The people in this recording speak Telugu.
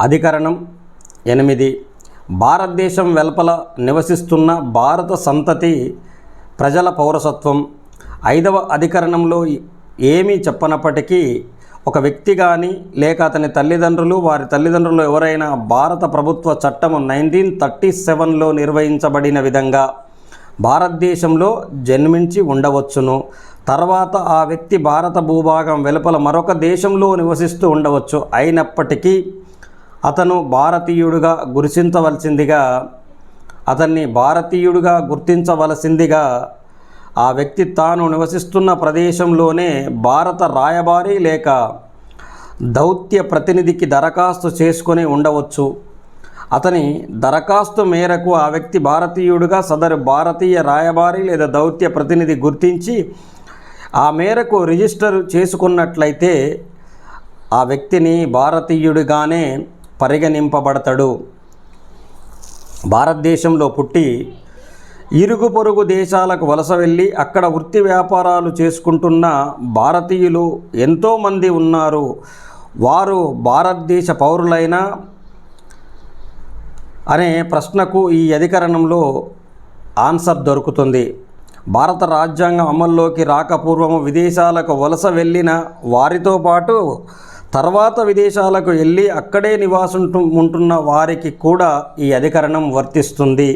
అధికరణం ఎనిమిది. భారతదేశం వెలుపల నివసిస్తున్న భారత సంతతి ప్రజల పౌరసత్వం. ఐదవ అధికరణంలో ఏమీ చెప్పనప్పటికీ ఒక వ్యక్తి కానీ లేక అతని తల్లిదండ్రులు వారి తల్లిదండ్రులు ఎవరైనా భారత ప్రభుత్వ చట్టము నైన్టీన్ థర్టీ సెవెన్లో నిర్వహించబడిన విధంగా భారతదేశంలో జన్మించి ఉండవచ్చును. తర్వాత ఆ వ్యక్తి భారత భూభాగం వెలుపల మరొక దేశంలో నివసిస్తూ ఉండవచ్చు. అయినప్పటికీ అతను భారతీయుడుగా గుర్తించవలసిందిగా అతన్ని భారతీయుడుగా గుర్తించవలసిందిగా ఆ వ్యక్తి తాను నివసిస్తున్న ప్రదేశంలోనే భారత రాయబారి లేక దౌత్య ప్రతినిధికి దరఖాస్తు చేసుకొని ఉండవచ్చు. అతని దరఖాస్తు మేరకు ఆ వ్యక్తి భారతీయుడుగా సదరు భారతీయ రాయబారి లేదా దౌత్య ప్రతినిధి గుర్తించి ఆ మేరకు రిజిస్టర్ చేసుకున్నట్లయితే ఆ వ్యక్తిని భారతీయుడిగానే పరిగణింపబడతాడు. భారతదేశంలో పుట్టి ఇరుగు పొరుగు దేశాలకు వలస వెళ్ళి అక్కడ వృత్తి వ్యాపారాలు చేసుకుంటున్న భారతీయులు ఎంతోమంది ఉన్నారు. వారు భారతదేశ పౌరులైన అనే ప్రశ్నకు ఈ అధికరణంలో ఆన్సర్ దొరుకుతుంది. భారత రాజ్యాంగం అమల్లోకి రాకపూర్వము విదేశాలకు వలస వెళ్ళిన వారితో పాటు తర్వాత విదేశాలకు వెళ్ళి అక్కడే నివాసం ఉంటున్న వారికి కూడా ఈ అధికరణం వర్తిస్తుంది.